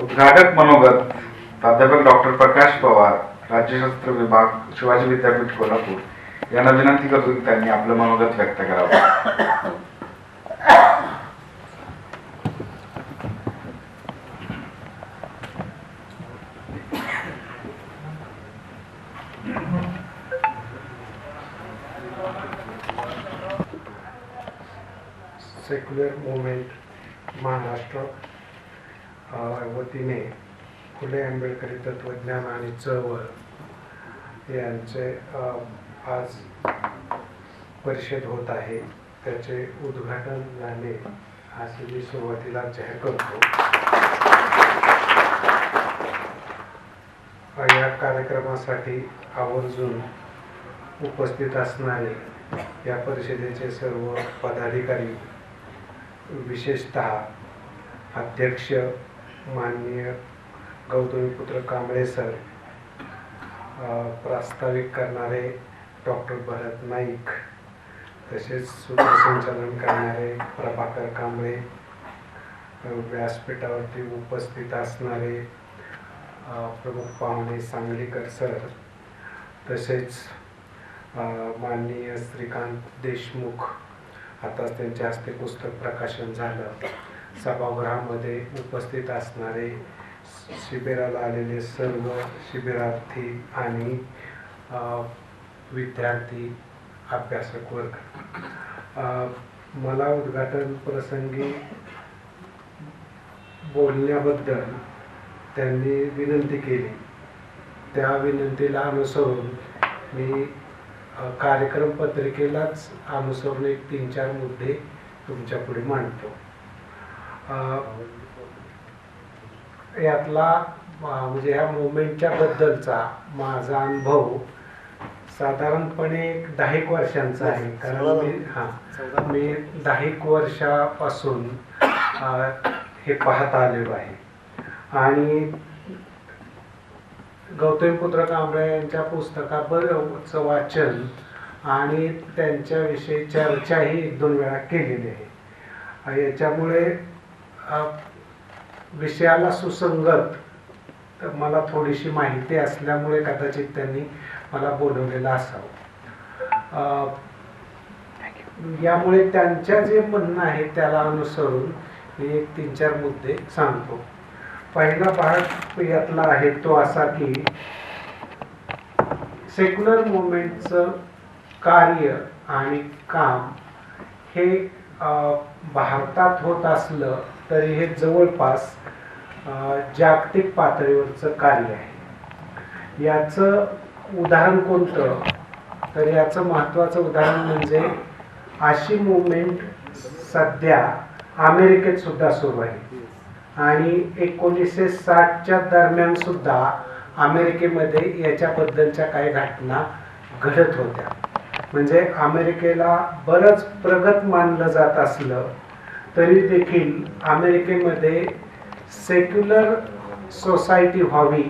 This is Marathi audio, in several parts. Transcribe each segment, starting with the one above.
उद्घाटक मनोगत प्राध्यापक डॉक्टर प्रकाश पवार राज्यशास्त्र विभाग शिवाजी विद्यापीठ कोल्हापूर. यांना विनंती करतो की त्यांनी आपलं मनोगत व्यक्त करावं सेक्युलर मुवमेंट महाराष्ट्र अ, वतीने फुले आंबेडकरी तत्वज्ञान यांचे आज परिषद होत आहे. त्याचे उद्घाटन झाले. असे मी सुरुवातीला जाहीर करतो. या कार्यक्रमासाठी आवर्जून उपस्थित असणारे या परिषदेचे सर्व पदाधिकारी विशेषतः अध्यक्ष माननीय गौतमीपुत्र कांबळे सर प्रास्ताविक करणारे डॉक्टर भरत नाईक तसेच सूत्रसंचालन करणारे प्रभाकर कांबळे व्यासपीठावरती उपस्थित असणारे प्रमुख पाहुणे सांगलीकर सर तसेच माननीय श्रीकांत देशमुख आताच त्यांच्या हस्ते पुस्तक प्रकाशन झालं. सभागृहामध्ये उपस्थित असणारे शिबिराला आलेले सर्व शिबिरार्थी आणि विद्यार्थी अभ्यासक वर्ग. मला उद्घाटन प्रसंगी बोलण्याबद्दल त्यांनी विनंती केली. त्या विनंतीला अनुसरून मी कार्यक्रम पत्रिकेलाच अनुसरून एक तीन चार मुद्दे तुमच्यापुढे मांडतो. यातला म्हणजे ह्या मुवमेंटच्या बद्दलचा माझा अनुभव साधारणपणे एक दहा एक वर्षांचा आहे. कारण मी हां मी दहा एक वर्षापासून हे पाहत आलेलो आहे. आणि गौतमीपुत्र कांबळे यांच्या पुस्तकाबरोबरचं वाचन आणि त्यांच्याविषयी चर्चाही एक दोन वेळा केलेली आहे. याच्यामुळे विषयाला सुसंगत. मला थोडीशी माहिती असल्यामुळे कदाचित त्यांनी मला बोलवलेलं असावं. यामुळे त्यांच्या जे म्हणणं आहे त्याला अनुसरून मी एक तीन चार मुद्दे सांगतो. पहिला भाग यातला आहे तो असा की सेक्युलर मुवमेंटचं कार्य आणि काम हे भारतात होत असलं तरी हे जवळपास जागतिक पातळीवरचं कार्य आहे. याचं उदाहरण कोणतं? तर याचं महत्त्वाचं उदाहरण म्हणजे अशी मुवमेंट सध्या अमेरिकेत सुद्धा सुरू आहे. आणि एकोणीसशे साठच्या दरम्यान सुद्धा अमेरिकेमध्ये याच्याबद्दलच्या काही घटना घडत होत्या. म्हणजे अमेरिकेला बरंच प्रगत मानलं जात असलं तरी देखील अमेरिकेमध्ये सेक्युलर सोसायटी व्हावी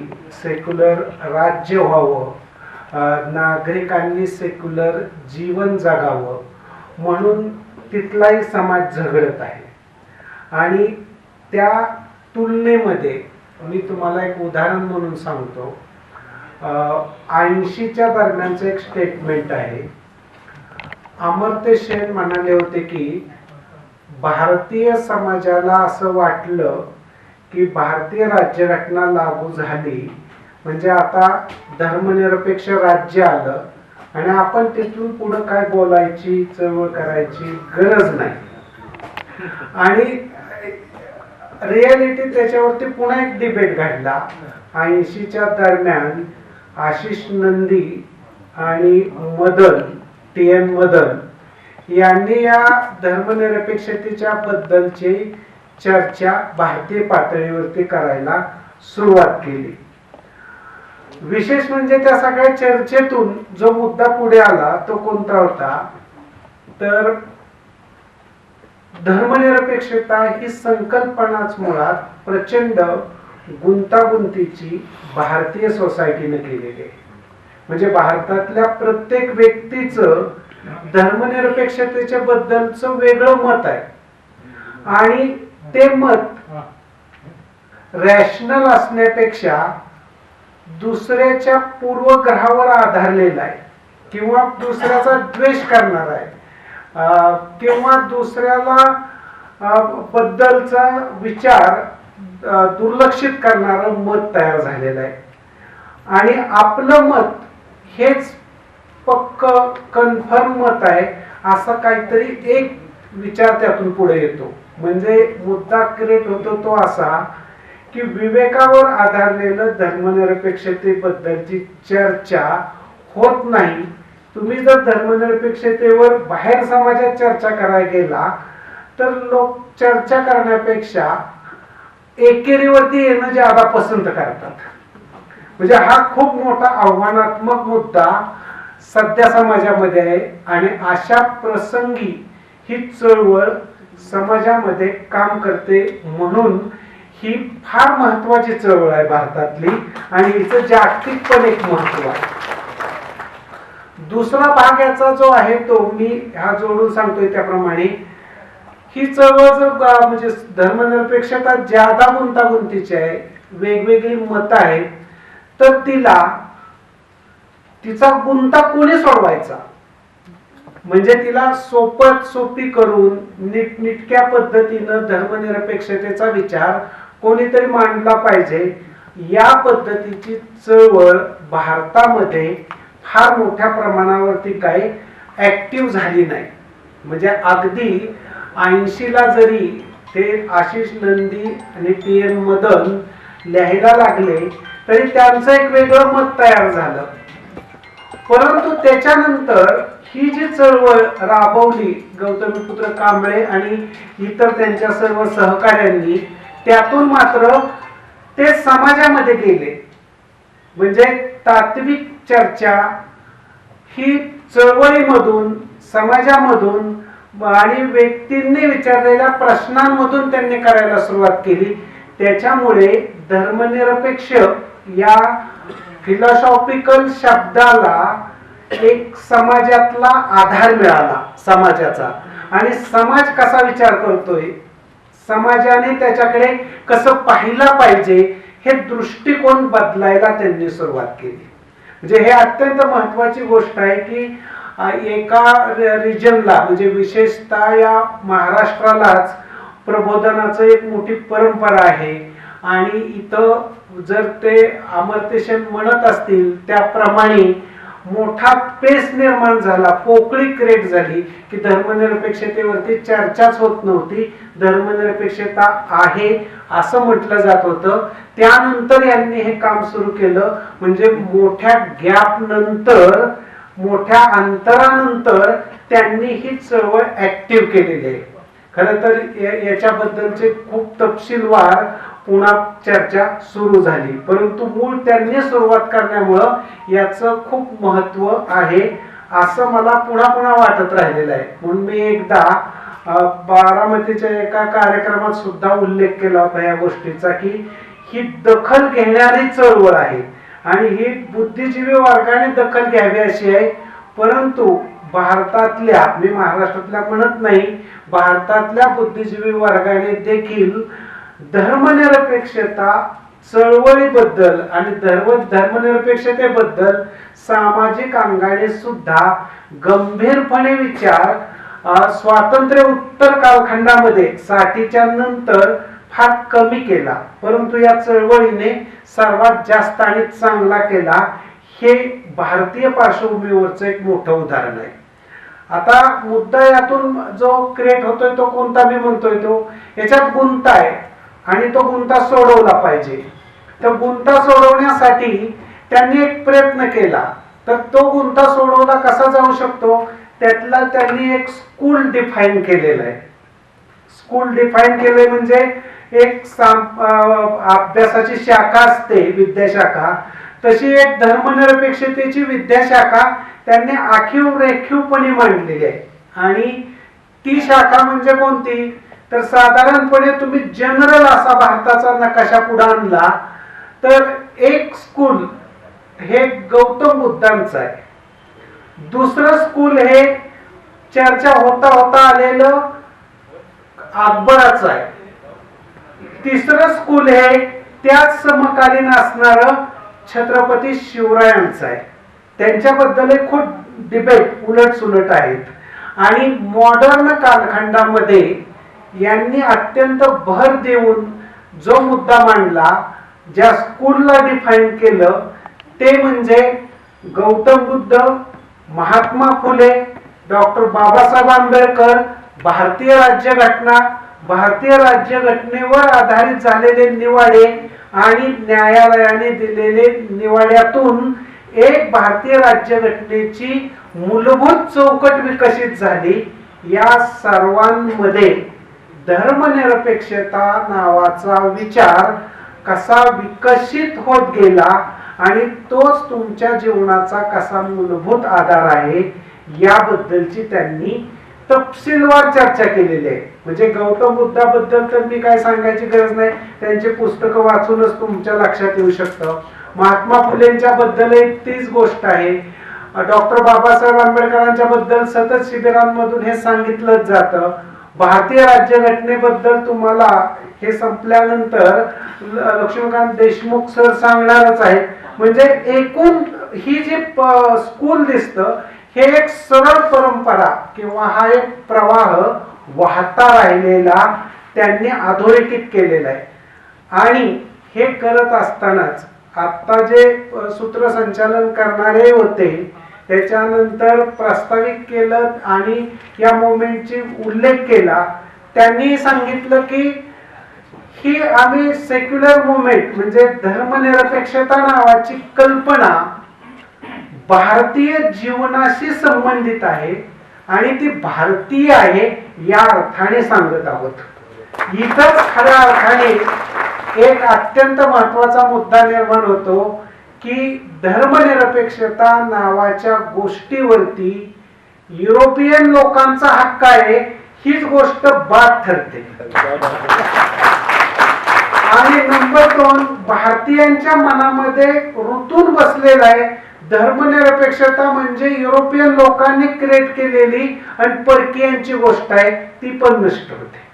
सेक्युलर राज्य व्हावं नागरिकांनी सेक्युलर जीवन जगावं म्हणून तिथलाही समाज झगडत आहे. आणि त्या तुलनेमध्ये मी तुम्हाला एक उदाहरण म्हणून सांगतो. ऐंशीच्या दरम्यानचं एक स्टेटमेंट आहे. अमर्त्य सेन म्हणाले होते की भारतीय समाजाला असं वाटलं की भारतीय राज्यघटना लागू झाली. म्हणजे आता धर्मनिरपेक्ष राज्य आलं आणि आपण तिथून पुढं काय बोलायची चळवळ करायची गरज नाही. आणि रियालिटी त्याच्यावरती पुन्हा एक डिबेट घडला. ऐंशीच्या दरम्यान आशिष नंदी आणि मदन टी एन मदन यांनी या धर्मनिरपेक्षतेच्या बद्दलची चर्चा भारतीय पातळीवरती करायला सुरुवात केली. विशेष म्हणजे त्या सगळ्या चर्चेतून जो मुद्दा पुढे आला तो कोणता होता? तर धर्मनिरपेक्षता ही संकल्पनाच मुळात प्रचंड गुंतागुंतीची भारतीय सोसायटीने केलेली आहे. म्हणजे भारतातल्या प्रत्येक व्यक्तीचं धर्मनिरपेक्षतेच्या बद्दलचं वेगळं मत आहे. आणि ते मत रॅशनल असण्यापेक्षा दुसऱ्याच्या पूर्वग्रहावर आधारलेला आहे. किंवा दुसऱ्याचा द्वेष करणारा आहे. अं, किंवा दुसऱ्याला बद्दलचा विचार दुर्लक्षित करणारं मत तयार झालेलं आहे. आणि आपलं मत हेच पक्क कन्फर्म मत आहे. असं काहीतरी एक विचार त्यातून पुढे येतो. म्हणजे मुद्दा क्रिएट होतो तो असा की विवेकावर आधारलेलं धर्मनिरपेक्षतेबद्दलची चर्चा होत नाही. तुम्ही जर धर्मनिरपेक्षतेवर बाहेर समाजात चर्चा करायला गेला तर लोक चर्चा करण्यापेक्षा एकेरीवरती येणं ज्यादा पसंत करतात. म्हणजे हा खूप मोठा आव्हानात्मक मुद्दा सध्या समाजामध्ये आहे आणि अशा प्रसंगी ही चळवळ समाजामध्ये काम करते म्हणून ही फार महत्वाची चळवळ आहे भारतातली आणि हिचं जागतिक पण एक महत्त्व आहे. दुसरा भाग याचा जो आहे तो मी हा जोडून सांगतोय त्याप्रमाणे ही चळवळ जर म्हणजे धर्मनिरपेक्षता ज्यादा गुंतागुंतीची आहे वेगवेगळी मतं आहेत तर तिला तिचा गुंता कोणी सोडवायचा? म्हणजे तिला सोपत सोपी करून नीटनिटक्या पद्धतीनं धर्मनिरपेक्षतेचा विचार कोणीतरी मांडला पाहिजे या पद्धतीची चळवळ भारतामध्ये फार मोठ्या प्रमाणावरती काही ऍक्टिव्ह झाली नाही. म्हणजे अगदी ऐंशीला जरी ते आशिष नंदी आणि टी एन मदन लिहायला लागले तरी त्यांचं एक वेगळं मत तयार झालं. परंतु त्याच्यानंतर ही जी चळवळ राबवली गौतमीपुत्र कांबळे आणि इतर त्यांच्या सर्व सहकाऱ्यांनी त्यातून मात्र ते समाजामध्ये गेले. म्हणजे तात्विक चर्चा ही चळवळीमधून समाजामधून आणि व्यक्तींनी विचारलेल्या प्रश्नांमधून त्यांनी करायला सुरुवात केली. त्याच्यामुळे धर्मनिरपेक्ष या फिलॉसॉफिकल शब्दाला एक समाजातला आधार मिळाला समाजाचा. आणि समाज कसा विचार करतोय? समाजाने त्याच्याकडे कसं पाहिला पाहिजे हे दृष्टिकोन बदलायला त्यांनी सुरुवात केली. म्हणजे हे अत्यंत महत्वाची गोष्ट आहे की एका रिजनला म्हणजे विशेषतः या महाराष्ट्रालाच प्रबोधनाचं एक मोठी परंपरा आहे. आणि इथं जर ते अमर्त्यशन म्हणत असतील त्याप्रमाणे मोठा पेस निर्माण झाला पोकळी क्रिएट झाली की धर्मनिरपेक्षतेवरती चर्चाच होत नव्हती धर्मनिरपेक्षता आहे असं म्हटलं जात होतं. त्यानंतर यांनी हे काम सुरू केलं म्हणजे मोठ्या गॅप नंतर मोठ्या अंतरानंतर त्यांनी ही चळवळ ऍक्टिव्ह केलेली आहे. खर तर याच्याबद्दलचे खूप तपशीलवार पुन्हा चर्चा सुरू झाली. परंतु मूळ त्यांनी सुरुवात करण्यामुळं याचं खूप महत्त्व आहे असं मला पुन्हा पुन्हा वाटत राहिलेलं आहे. म्हणून मी एकदा बारामतीच्या एका कार्यक्रमात सुद्धा उल्लेख केला होता या गोष्टीचा की ही दखल घेणारी चळवळ आहे. आणि ही बुद्धिजीवी वर्गाने दखल घ्यावी अशी आहे. परंतु भारतातल्या मी महाराष्ट्रातल्या म्हणत नाही भारतातल्या बुद्धिजीवी वर्गाने देखील धर्मनिरपेक्षता चळवळीबद्दल आणि धर्म धर्मनिरपेक्षतेबद्दल सामाजिक अंगाने सुद्धा गंभीरपणे विचार स्वातंत्र्य उत्तर कालखंडामध्ये साठीच्या नंतर फार कमी केला. परंतु या चळवळीने सर्वात जास्त आणि चांगला केला हे भारतीय पार्श्वभूमीवरचं एक मोठं उदाहरण आहे. आता मुद्दा यातून जो क्रिएट होतोय तो कोणता मी म्हणतोय तो याच्यात गुंता आहे आणि तो गुंता सोडवला पाहिजे. तर गुंता सोडवण्यासाठी त्यांनी एक प्रयत्न केला. तर तो गुंता सोडवला कसा जाऊ शकतो? त्यातला त्यांनी एक स्कूल डिफाईन केलेलं आहे. स्कूल डिफाईन केले म्हणजे एक अभ्यासाची शाखा असते विद्याशाखा. तशी एक धर्मनिरपेक्षतेची विद्याशाखा त्यांनी आखीव रेखीवपणे मांडलेली आहे. आणि ती शाखा म्हणजे कोणती? तर साधारणपणे तुम्ही जनरल असा भारताचा नकाशा पुढे आणला तर एक स्कूल हे गौतम बुद्धांचं आहे. दुसरं स्कूल हे चर्चा होता होता आलेलं अकबराचं आहे. तिसरं स्कूल हे त्याच समकालीन असणारं छत्रपती शिवरायांचं आहे. त्यांच्याबद्दल खूप डिबेट उलट सुलट आहेत. आणि मॉडर्न कालखंडामध्ये यांनी अत्यंत भर देऊन जो मुद्दा मांडला ज्या स्कूलला डिफाईन केलं ते म्हणजे गौतम बुद्ध महात्मा फुले डॉक्टर बाबासाहेब आंबेडकर भारतीय राज्यघटना भारतीय राज्यघटनेवर आधारित झालेले निवाडे आणि न्यायालयाने दिलेले निवाड्यातून एक भारतीय राज्यघटनेची मूलभूत चौकट विकसित झाली. या सर्वांमध्ये धर्मनिरपेक्षता नावाचा विचार कसा विकसित होत गेला आणि तोच तुमच्या जीवनाचा कसा मूलभूत आधार आहे याबद्दलची त्यांनी तपशीलवार चर्चा केलेली आहे. म्हणजे गौतम बुद्धाबद्दल तर मी काय सांगायची गरज नाही. त्यांची पुस्तकं वाचूनच तुमच्या लक्षात येऊ शकतं. महात्मा फुलेंच्या बद्दल एक तीच गोष्ट आहे. डॉक्टर बाबासाहेब आंबेडकरांच्या बद्दल सतत शिबिरांमधून हे सांगितलंच जातं. भारतीय राज्यघटनेबद्दल तुम्हाला हे संपल्यानंतर लक्ष्मीकांत देशमुख सर सांगणारच आहेत. म्हणजे एकूण ही जी स्कूल दिसतं हे एक सरळ परंपरा किंवा हा एक प्रवाह वाहता राहिलेला त्यांनी अधोरेखित केलेला आहे. आणि हे करत असतानाच आता जे सूत्रसंचालन करणारे होते त्याच्यानंतर प्रस्तावित केलं आणि या मुवमेंटची उल्लेख केला त्यांनी सांगितलं की ही आम्ही सेक्युलर मुवमेंट म्हणजे धर्मनिरपेक्षता नावाची कल्पना भारतीय जीवनाशी संबंधित आहे आणि ती भारतीय आहे या अर्थाने सांगत आहोत. इथंच खऱ्या अर्थाने एक अत्यंत महत्त्वाचा मुद्दा निर्माण होतो की धर्मनिरपेक्षता नावाच्या गोष्टीवरती युरोपियन लोकांचा हक्क आहे हीच गोष्ट बाद ठरते. आणि नंबर दोन भारतीयांच्या मनामध्ये ऋतून बसलेला आहे धर्मनिरपेक्षता म्हणजे युरोपियन लोकांनी क्रिएट केलेली आणि परकीयांची गोष्ट आहे ती पण नष्ट होते.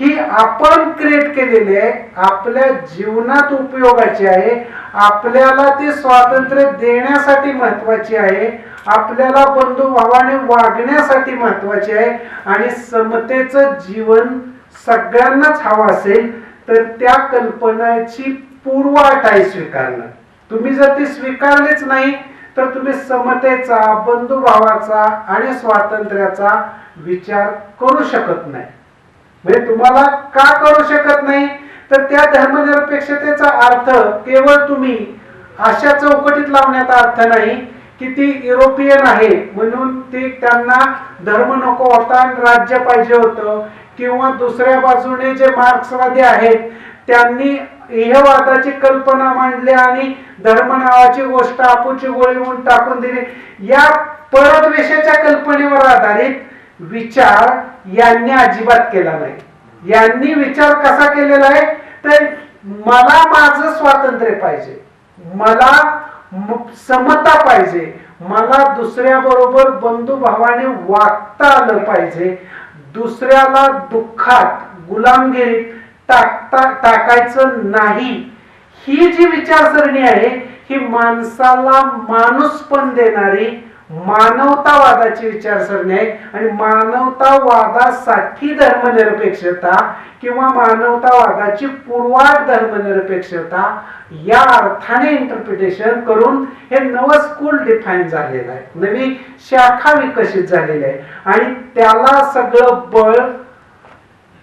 ही आपण क्रिएट केलेली आहे आपल्या जीवनात उपयोगाची आहे आपल्याला ती स्वातंत्र्य देण्यासाठी महत्वाची आहे आपल्याला बंधुभावाने वागण्यासाठी महत्वाची आहे आणि समतेचं जीवन सगळ्यांनाच हवं असेल तर त्या कल्पनाची पूर्वाट आहे स्वीकारणं. तुम्ही जर ती स्वीकारलीच नाही तर तुम्ही समतेचा बंधुभावाचा आणि स्वातंत्र्याचा विचार करू शकत नाही. म्हणजे तुम्हाला का करू शकत नाही? तर त्या धर्मनिरपेक्षतेचा अर्थ केवळ तुम्ही अशा चौकटीत लावण्याचा अर्थ नाही की ती युरोपियन आहे म्हणून ती त्यांना धर्म नको होता राज्य पाहिजे होतं किंवा दुसऱ्या बाजूने जे मार्क्सवादी आहेत त्यांनी इहवादाची कल्पना मांडली आणि धर्म नावाची गोष्ट आपूची गोळी म्हणून टाकून दिली. या परद्वेषाच्या कल्पनेवर आधारित विचार यांनी अजिबात केला नाही. यांनी विचार कसा केलेला आहे? तर मला माझं स्वातंत्र्य पाहिजे. मला समता पाहिजे. मला दुसऱ्या बरोबर बंधुभावाने वागता आलं पाहिजे. दुसऱ्याला दुःखात गुलामगिरीत टाकता टाकायचं नाही. ही जी विचारसरणी आहे ही माणसाला माणूस पण देणारी मानवतावादाची विचारसरणी आहे. आणि मानवतावादासाठी धर्मनिरपेक्षता किंवा मानवतावादाची पूर्वाट धर्मनिरपेक्षता या अर्थाने इंटरप्रिटेशन करून हे नवं स्कूल डिफाईन झालेलं आहे. नवी शाखा विकसित झालेली आहे. आणि त्याला सगळं बळ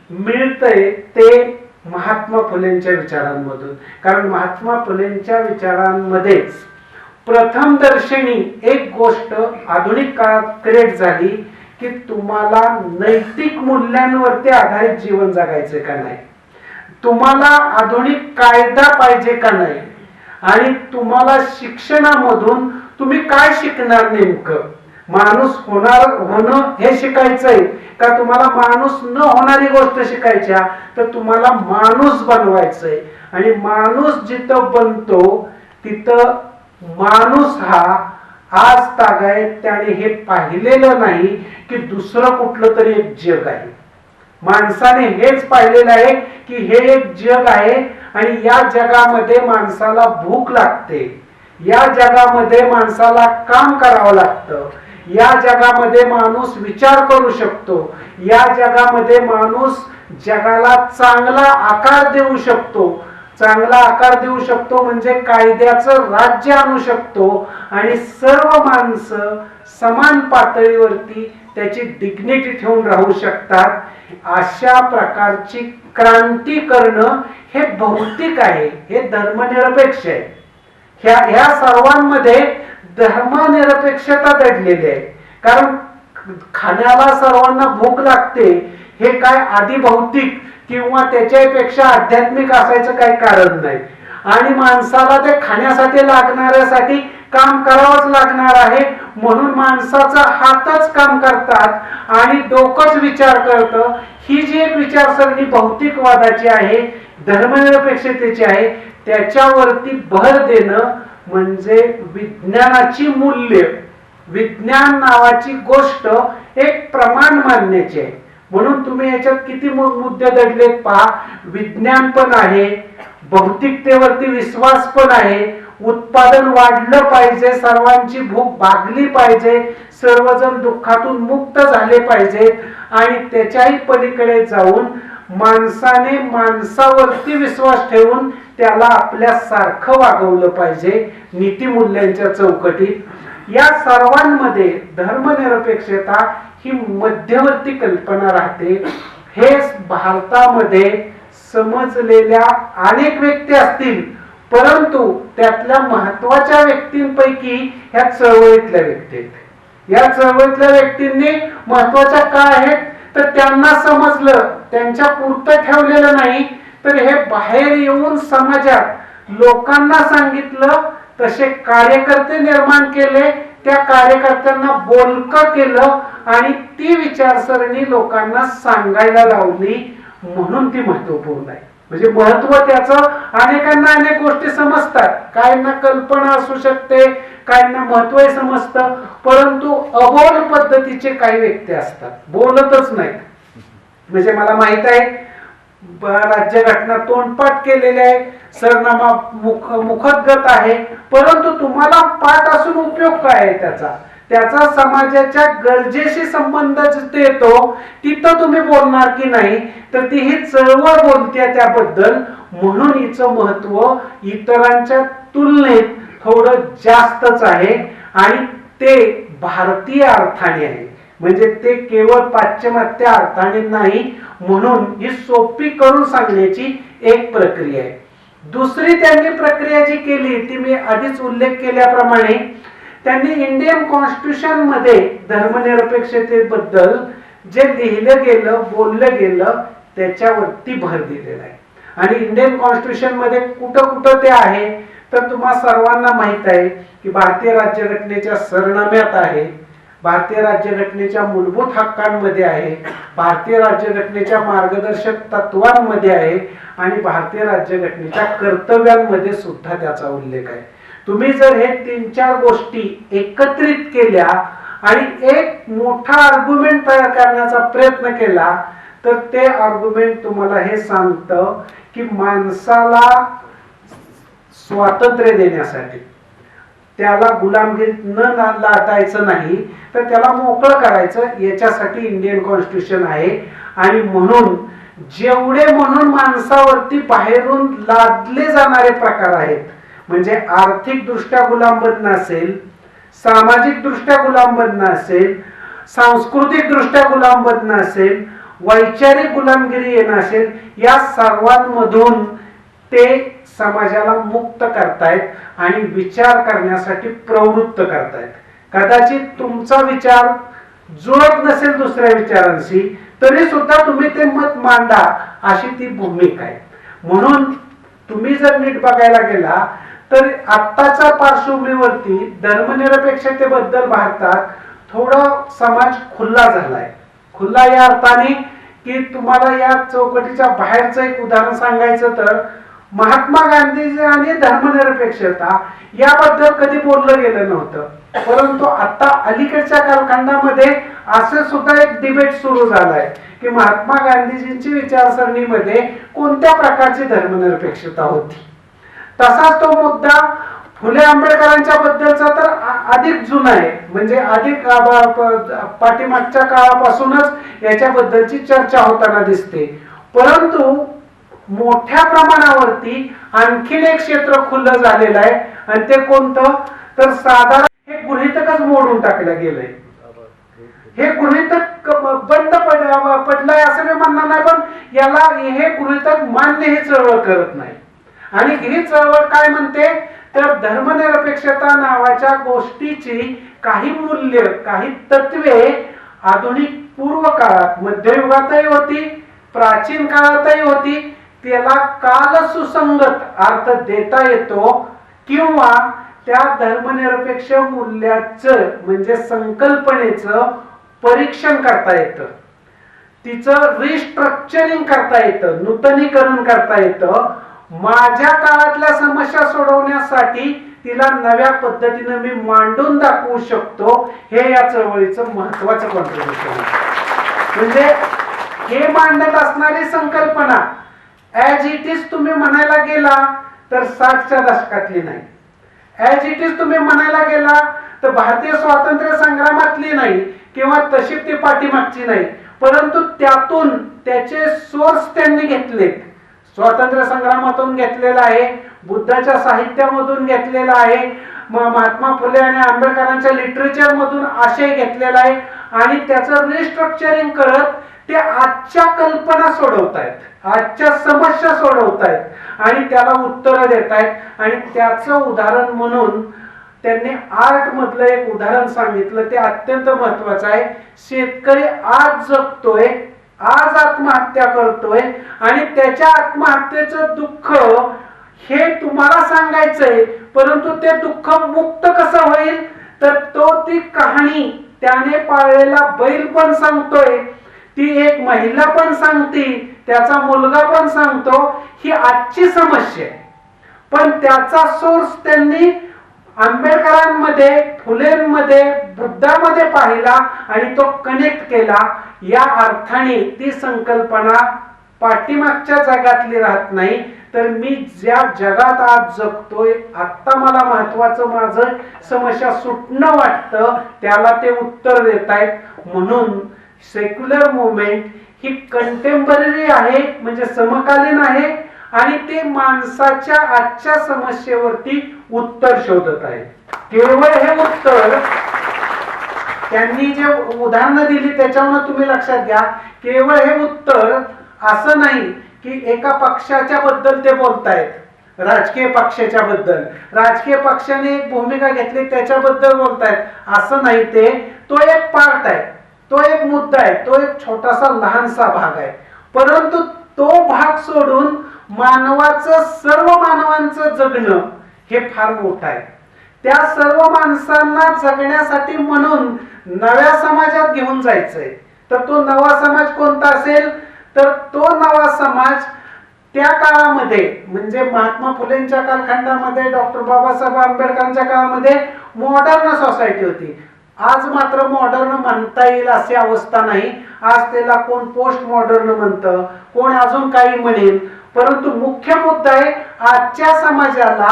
मिळतंय ते महात्मा फुलेंच्या विचारांमधून. कारण महात्मा फुलेंच्या विचारांमध्येच प्रथम दर्शनी एक गोष्ट आधुनिक काळात क्रिएट झाली की तुम्हाला नैतिक मूल्यांवरती आधारित जीवन जगायचे का नाही? तुम्हाला आधुनिक कायदा पाहिजे का नाही? आणि तुम्हाला शिक्षणामधून तुम्ही काय शिकणार नेमकं? माणूस होणार होणं हे शिकायचंय. का तुम्हाला माणूस न होणारी गोष्ट शिकायच्या तर तुम्हाला माणूस बनवायचंय. आणि माणूस जिथं बनतो तिथं माणूस हा आज तागाय त्याने हे पाहिलेलं नाही की दुसरं कुठलं तरी एक जग आहे. माणसाने हेच पाहिलेलं आहे की हे एक जग आहे आणि या जगामध्ये माणसाला भूक लागते. या जगामध्ये माणसाला काम करावं लागतं. या जगामध्ये माणूस विचार करू शकतो. या जगामध्ये माणूस जगाला चांगला आकार देऊ शकतो. चांगला आकार देऊ शकतो म्हणजे कायद्याचं राज्य आणू शकतो आणि सर्व माणसं समान पातळीवरती त्याची डिग्निटी ठेवून राहू शकतात. अशा प्रकारची क्रांती करणं हे भौतिक आहे हे धर्मनिरपेक्ष आहे. ह्या ह्या सर्वांमध्ये धर्मनिरपेक्षता दडलेली आहे. कारण खाण्याला सर्वांना भूक लागते. हे काय आधी भौतिक किंवा त्याच्यापेक्षा आध्यात्मिक असायचं काही कारण नाही. आणि माणसाला ते खाण्यासाठी लागणाऱ्यासाठी काम करावंच लागणार आहे. म्हणून माणसाचा हातच काम करतात आणि डोकंच विचार करतं. ही जी एक विचारसरणी भौतिकवादाची आहे धर्मनिरपेक्षतेची आहे त्याच्यावरती भर देणं म्हणजे विज्ञानाची मूल्य. विज्ञान नावाची गोष्ट एक प्रमाण मानण्याची आहे. म्हणून तुम्ही याच्यात किती मुद्दे दडलेत पहा. विज्ञान पण आहे भौतिकतेवरती विश्वास पण आहे. उत्पादन वाढलं पाहिजे सर्वांची भूक भागली पाहिजे सर्वजण दुःखातून मुक्त झाले पाहिजेत. आणि त्याच्याही पलीकडे जाऊन माणसाने माणसावरती विश्वास ठेवून त्याला आपल्या सारखं वागवलं पाहिजे नीतिमूल्यांच्या चौकटीत. या सर्वांमध्ये धर्मनिरपेक्षता ही मध्यवर्ती कल्पना राहते. हे भारतामध्ये समजलेल्या अनेक व्यक्ती असतील परंतु त्यातल्या महत्त्वाच्या व्यक्तींपैकी ह्या चळवळीतल्या व्यक्ती आहेत. या चळवळीतल्या व्यक्तींनी महत्त्वाच्या का आहेत? तर त्यांना समजलं त्यांच्या पुरतं ठेवलेलं नाही तर हे बाहेर येऊन समाजात लोकांना सांगितलं तसे कार्यकर्ते निर्माण केले त्या कार्यकर्त्यांना बोलकं केलं आणि ती विचारसरणी लोकांना सांगायला लावली म्हणून ती महत्त्वपूर्ण आहे. म्हणजे महत्त्व त्याचं अनेकांना अनेक गोष्टी समजतात. काहींना कल्पना असू शकते काहींना महत्त्व समजतं परंतु अबोल पद्धतीचे काही व्यक्ती असतात. बोलतच नाहीत. म्हणजे मला माहीत आहे राज्यघटना तोंडपाठ केलेले आहे सरनामा मुख मुखदगत आहे परंतु तुम्हाला पाठ असून उपयोग काय आहे त्याचा? त्याचा समाजाच्या गरजेशी संबंध जिथे येतो तिथं तुम्ही बोलणार की नाही तर ती ही चळवळ बोलते त्याबद्दल. म्हणून हिचं महत्त्व इतरांच्या तुलनेत थोडं जास्तच आहे आणि ते भारतीय अर्थाने आहे म्हणजे ते केवळ पाश्चिमात्य अर्थाने नाही म्हणून ही सोपी करून सांगण्याची एक प्रक्रिया आहे. दुसरी त्यांनी प्रक्रिया जी केली ती मी आधीच उल्लेख केल्याप्रमाणे त्यांनी इंडियन कॉन्स्टिट्यूशनमध्ये धर्मनिरपेक्षतेबद्दल जे लिहिलं गेलं बोललं गेलं त्याच्यावरती भर दिलेला आहे. आणि इंडियन कॉन्स्टिट्यूशनमध्ये कुठं कुठं ते आहे तर तुम्हा सर्वांना माहीत आहे की भारतीय राज्यघटनेच्या सरनाम्यात आहे. भारतीय राज्यघटनेच्या मूलभूत हक्कांमध्ये आहे भारतीय राज्यघटनेच्या मार्गदर्शक तत्वांमध्ये आहे आणि भारतीय राज्यघटनेच्या कर्तव्यांमध्ये सुद्धा त्याचा उल्लेख आहे. तुम्ही जर हे तीन चार गोष्टी एकत्रित केल्या आणि एक मोठा आर्ग्युमेंट तयार करण्याचा प्रयत्न केला तर ते आर्ग्युमेंट तुम्हाला हे सांगतं की माणसाला स्वातंत्र्य देण्यासाठी. त्याला गुलामगिरीत न लाटायचं नाही तर त्याला मोकळं करायचं. याच्यासाठी इंडियन कॉन्स्टिट्यूशन आहे. आणि म्हणून जेवढे म्हणून माणसावरती बाहेरून लादले जाणारे प्रकार आहेत म्हणजे आर्थिक दृष्ट्या गुलाम असेल सामाजिक दृष्ट्या गुलाम असेल सांस्कृतिक दृष्ट्या गुलाम असेल वैचारिक गुलामगिरी येणं असेल या सर्वांमधून ते समाजाला मुक्त करतायत आणि विचार करण्यासाठी प्रवृत्त करतायत. कदाचित तुमचा विचार जुळत नसेल दुसऱ्या विचारांशी तरी सुद्धा तुम्ही ते मत मांडा अशी ती भूमिका आहे. म्हणून तुम्ही जर नीट बघायला गेला तर आत्ताच्या पार्श्वभूमीवरती धर्मनिरपेक्षतेबद्दल भारतात थोडा समाज खुल्ला झालाय. खुल्ला या अर्थाने की तुम्हाला या चौकटीच्या बाहेरचं एक उदाहरण सांगायचं तर महात्मा गांधीजी आणि धर्मनिरपेक्षता याबद्दल कधी बोललं गेलं नव्हतं. परंतु आता अलीकडच्या कालखंडामध्ये असं सुद्धा एक डिबेट सुरू झालाय की की महात्मा गांधीजींची विचारसरणीमध्ये कोणत्या प्रकारची धर्मनिरपेक्षता होती? तसाच तो मुद्दा फुले आंबेडकरांच्या बद्दलचा तर अधिक जुना आहे. म्हणजे अधिक पाठीमागच्या काळापासूनच याच्याबद्दलची चर्चा होताना दिसते. परंतु मोठ्या प्रमाणावरती आणखीन एक क्षेत्र खुलं झालेलं आहे. आणि ते कोणतं? तर साधारण हे गृहितकच मोडून टाकलं गेलंय. हे गृहितक बंद पडलंय असं मी म्हणणार नाही पण याला हे गृहितक मान्य ही चळवळ करत नाही. आणि ही चळवळ काय म्हणते? तर धर्मनिरपेक्षता नावाच्या गोष्टीची काही मूल्य काही तत्वे आधुनिक पूर्व काळात मध्ययुगातही होती प्राचीन काळातही होती त्याला काल सुसंगत अर्थ देता येतो किंवा त्या धर्मनिरपेक्ष मूल्याचं म्हणजे संकल्पनेचं परीक्षण करता येतं. तिचं रिस्ट्रक्चरिंग करता येतं नूतनीकरण करता येतं. माझ्या काळातल्या समस्या सोडवण्यासाठी तिला नव्या पद्धतीनं मी मांडून दाखवू शकतो हे या चळवळीचं महत्वाचं कॉन्ट्रीब्युशन म्हणजे हे मांडत असणारी संकल्पना ॲज इट इज तुम्ही म्हणायला गेला तर साठच्या दशकातली नाही. ॲज इट इज तुम्ही म्हणायला गेला तर भारतीय स्वातंत्र्य संग्रामातली नाही किंवा तशी ती पाठीमागची नाही. परंतु त्यातून त्याचे सोर्स त्यांनी घेतलेत. स्वातंत्र्य संग्रामातून घेतलेला आहे बुद्धाच्या साहित्यामधून घेतलेला आहे महात्मा फुले आणि आंबेडकरांच्या लिटरेचर मधून आशय घेतलेला आहे आणि त्याचं रिस्ट्रक्चरिंग करत ते आजच्या कल्पना सोडवतायत. आजच्या समस्या सोडवतायत. आणि त्याला उत्तरं देत आहेत आणि त्याचं उदाहरण म्हणून त्यांनी आर्ट मधलं एक उदाहरण सांगितलं. ते अत्यंत महत्वाचं आहे. शेतकरी आज जगतोय आज आत्महत्या करतोय आणि त्याच्या आत्महत्येचं दुःख हे तुम्हाला सांगायचंय परंतु ते दुःख मुक्त कसं होईल? तर तो ती कहाणी त्याने पाळलेला बैल पण सांगतोय. ती एक महिला पण सांगते त्याचा मुलगा पण सांगतो ही आजची समस्या आहे. पण त्याचा सोर्स त्यांनी आंबेडकरांमध्ये फुलेंमध्ये बुद्धामध्ये पाहिला आणि तो कनेक्ट केला. या अर्थाने ती संकल्पना पाठीमागच्या जगातली राहत नाही. तर मी ज्या जगात आज जगतोय आत्ता मला महत्वाचं माझं समस्या सुटणं वाटतं त्याला ते उत्तर देत आहेत म्हणून सेक्युलर मुवमेंट ही कंटेम्पररी आहे म्हणजे समकालीन आहे आणि ते माणसाच्या आजच्या समस्येवरती उत्तर शोधत आहे. केवळ हे उत्तर त्यांनी जे उदाहरणं दिली त्याच्यावर तुम्ही लक्षात घ्या. केवळ हे उत्तर असं नाही की एका पक्षाच्या बद्दल ते बोलतायत. राजकीय पक्षाच्या बद्दल. राजकीय पक्षाने एक भूमिका घेतली त्याच्याबद्दल बोलतायत. असं नाही ते. तो एक पार्ट आहे. तो एक मुद्दा आहे तो एक छोटासा लहानसा भाग आहे. परंतु तो भाग सोडून मानवाचं सर्व मानवांचं जगणं हे फार मोठं आहे. त्या सर्व माणसांना जगण्यासाठी म्हणून नव्या समाजात घेऊन जायचंय. तर तो नवा समाज कोणता असेल? तर तो नवा समाज त्या काळामध्ये म्हणजे महात्मा फुलेंच्या कालखंडामध्ये डॉक्टर बाबासाहेब आंबेडकरांच्या काळामध्ये मॉडर्न सोसायटी होती. आज मात्र मॉडर्न म्हणता येईल अशी अवस्था नाही. आज त्याला कोण पोस्ट मॉडर्न म्हणतं? कोण अजून काही म्हणेल? परंतु मुख्य मुद्दा आहे आजच्या समाजाला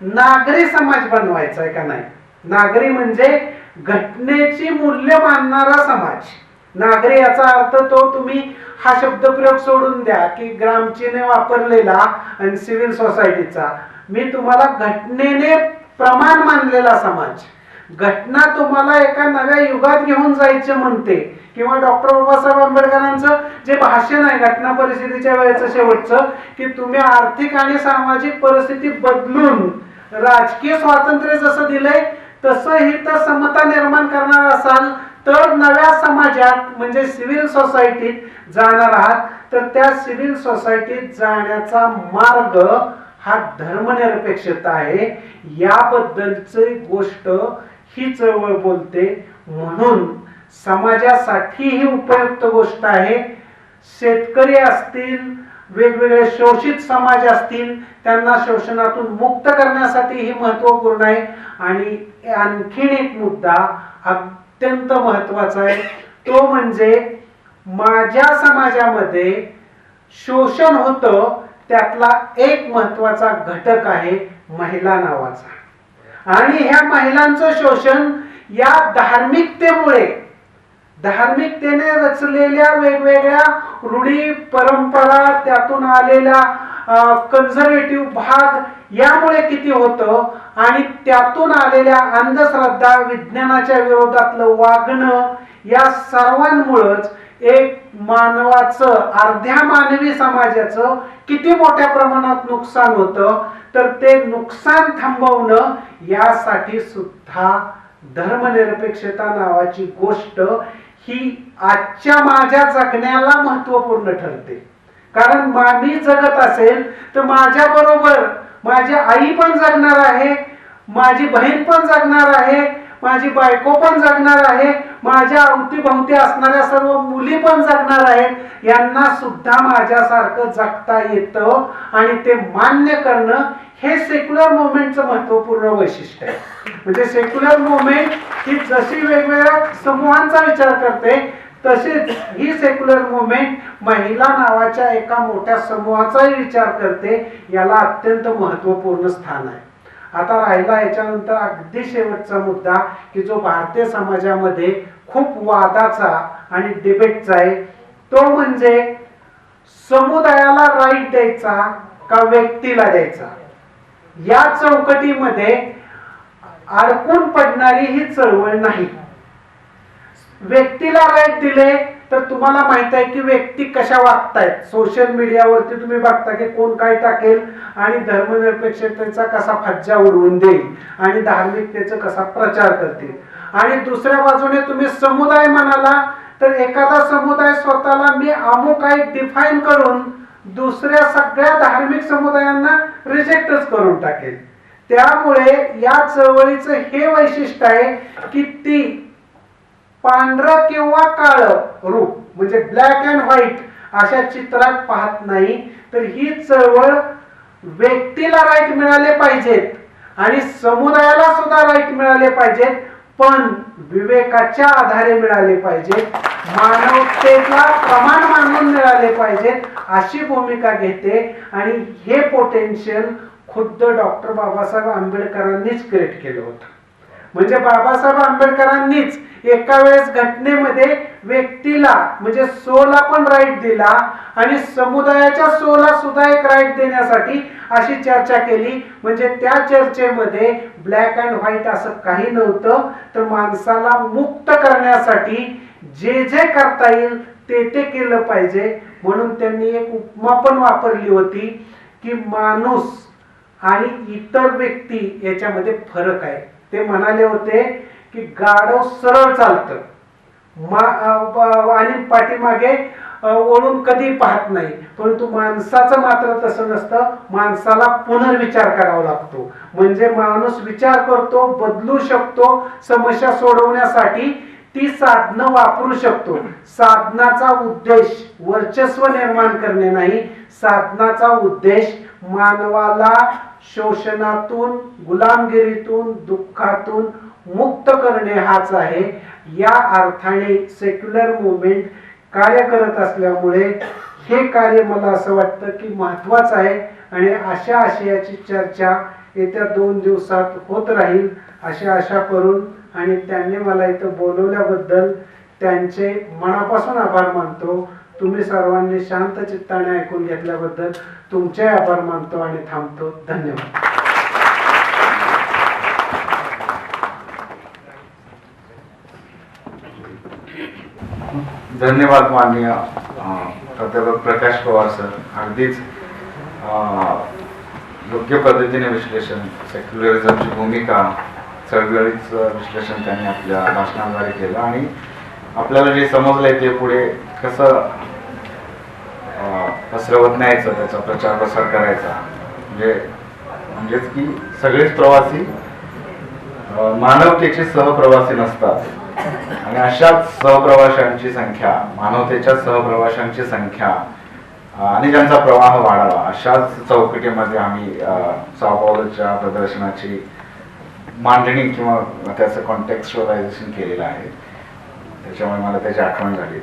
नागरी समाज बनवायचा आहे का नाही? नागरी म्हणजे घटनेची मूल्य मानणारा समाज. नागरी याचा अर्थ तो तुम्ही हा शब्दप्रयोग सोडून द्या की ग्रामचीने वापरलेला आणि सिव्हिल सोसायटीचा मी तुम्हाला घटनेने प्रमाण मानलेला समाज. घटना तुम्हाला एका नव्या युगात घेऊन जायचे म्हणते. किंवा डॉक्टर बाबासाहेब आंबेडकरांचं जे भाषण आहे घटना परिस्थितीच्या वेळेचं शेवटचं की तुम्ही आर्थिक आणि सामाजिक परिस्थिती बदलून राजकीय स्वातंत्र्य जसं दिलंय तसं ही तर समता निर्माण करणार असाल तर नव्या समाजात म्हणजे सिव्हिल सोसायटीत जाणार आहात तर त्या सिव्हिल सोसायटीत जाण्याचा मार्ग हा धर्मनिरपेक्षता आहे. याबद्दलची गोष्ट ही चळवळ बोलते. म्हणून समाजासाठी ही उपयुक्त गोष्ट आहे. शेतकरी असतील वेगवेगळे शोषित समाज असतील त्यांना शोषणातून मुक्त करण्यासाठी ही महत्त्वपूर्ण आहे. आणि आणखीन एक मुद्दा अत्यंत महत्त्वाचा आहे. तो म्हणजे माझ्या समाजामध्ये शोषण होतं त्यातला एक महत्त्वाचा घटक आहे महिला नावाचा. आणि ह्या महिलांचं शोषण या धार्मिकतेमुळे धार्मिकतेने रचलेल्या वेगवेगळ्या रूढी परंपरा त्यातून आलेला कन्झर्वेटिव्ह भाग यामुळे किती होतं आणि त्यातून आलेल्या अंधश्रद्धा विज्ञानाच्या विरोधातलं वागणं या सर्वांमुळंच एक मानवाचं अर्ध्या मानवी समाजाचं किती मोठ्या प्रमाणात नुकसान होतं तर ते नुकसान थांबवणं यासाठी सुद्धा धर्मनिरपेक्षता नावाची गोष्ट ही आजच्या माझ्या जगण्याला महत्त्वपूर्ण ठरते. कारण मी जगत असेल तर माझ्या बरोबर माझी आई पण जगणार आहे माझी बहीण पण जगणार आहे माझी बायको पण जगणार आहे माझ्या अवतीभोवती असणाऱ्या सर्व मुली पण जगणार आहेत यांना सुद्धा माझ्यासारखं जगता येतं आणि ते मान्य करणं हे सेक्युलर मुवमेंटचं महत्त्वपूर्ण वैशिष्ट्य आहे. म्हणजे सेक्युलर मुवमेंट ही जशी वेगवेगळ्या समूहांचा विचार करते तसेच ही सेक्युलर मुवमेंट महिला नावाच्या एका मोठ्या समूहाचाही विचार करते याला अत्यंत महत्त्वपूर्ण स्थान आहे. आता राहिला याच्यानंतर अगदी शेवटचा मुद्दा की जो भारतीय समाजामध्ये खूप वादाचा आणि डिबेटचा आहे तो म्हणजे समुदायाला राईट द्यायचा का व्यक्तीला द्यायचा? या चौकटीमध्ये अडकून पडणारी ही चळवळ नाही. व्यक्तीला राईट दिले तर तुम्हाला माहीत आहे की व्यक्ती कशा वागतायत? सोशल मीडियावरती तुम्ही बघता की कोण काय टाकेल आणि धर्मनिरपेक्षतेचा कसा फज्जा उडवून देईल आणि धार्मिकतेचा कसा प्रचार करतील. आणि दुसऱ्या बाजूने तुम्ही समुदाय म्हणाला तर एखादा समुदाय स्वतःला मी अमुक आहे डिफाईन करून दुसऱ्या सगळ्या धार्मिक समुदायांना रिजेक्टच करून टाकेल. त्यामुळे या चळवळीचं हे वैशिष्ट्य आहे की ती पांढरं किंवा काळ रूप म्हणजे ब्लॅक अँड व्हाईट अशा चित्रात पाहत नाही तर ही चळवळ व्यक्तीला राईट मिळाले पाहिजेत आणि समुदायाला सुद्धा राईट मिळाले पाहिजेत पण विवेकाच्या आधारे मिळाले पाहिजेत मानवतेला प्रमाण मानून मिळाले पाहिजेत अशी भूमिका घेते. आणि हे पोटेन्शियल खुद्द डॉक्टर बाबासाहेब आंबेडकरांनीच क्रिएट केलं होतं. म्हणजे बाबासाहेब आंबेडकरांनीच एका वेळेस घटनेमध्ये व्यक्तीला म्हणजे सोला पण राईट दिला आणि समुदायाच्या सोला सुद्धा एक राईट देण्यासाठी अशी चर्चा केली. म्हणजे त्या चर्चेमध्ये ब्लॅक अँड व्हाईट असं काही नव्हतं. तर माणसाला मुक्त करण्यासाठी जे जे करता येईल ते ते केलं पाहिजे. म्हणून त्यांनी एक उपमा पण वापरली होती की माणूस आणि इतर व्यक्ती याच्यामध्ये फरक आहे. ते म्हणाले होते की गाडव सरळ चालतं. आणि पाठीमागे अ, वळून कधी पाहत नाही. परंतु माणसाचं मात्र तसं नसतं. माणसाला पुनर्विचार करावा लागतो. म्हणजे माणूस विचार करतो बदलू शकतो समस्या सोडवण्यासाठी ती साधनं वापरू शकतो. साधनाचा उद्देश वर्चस्व निर्माण करणे नाही. साधनाचा उद्देश मानवाला शोषणातून गुलामगिरीतून दुःखातून मुक्त करणे हाच आहे. या अर्थाने सेक्युलर मुवमेंट कार्य करत असल्यामुळे हे कार्य मला असं वाटतं की महत्त्वाचं आहे आणि अशा आशयाची चर्चा येत्या दोन दिवसात होत राहील अशी आशा करून आणि त्यांनी मला इथं बोलवल्याबद्दल त्यांचे मनापासून आभार मानतो. तुम्ही सर्वांनी शांत चित्ताने ऐकून घेतल्याबद्दल तुमचे आभार मानतो आणि थांबतो. धन्यवाद. धन्यवाद माननीय प्राध्यापक प्रकाश पवार सर. अगदीच अं, योग्य पद्धतीने विश्लेषण सेक्युलरिझमची भूमिका चळवळीचं विश्लेषण त्यांनी आपल्या भाषणाद्वारे केलं आणि आपल्याला जे समजलंय ते पुढे कसं पसरवत न्यायचं त्याचा प्रचार प्रसार करायचा. म्हणजे म्हणजेच की सगळेच प्रवासी मानवतेचे सहप्रवासी नसतात. आणि अशाच सहप्रवाशांची संख्या मानवतेच्या सहप्रवाशांची संख्या आणि ज्यांचा प्रवाह वाढावा अशाच चौकटीमध्ये आम्ही सावपावलच्या प्रदर्शनाची मांडणी किंवा त्याचं कॉन्टेक्स्चुअलायझेशन केलेलं आहे. त्याच्यामुळे मला त्याची आठवण झाली.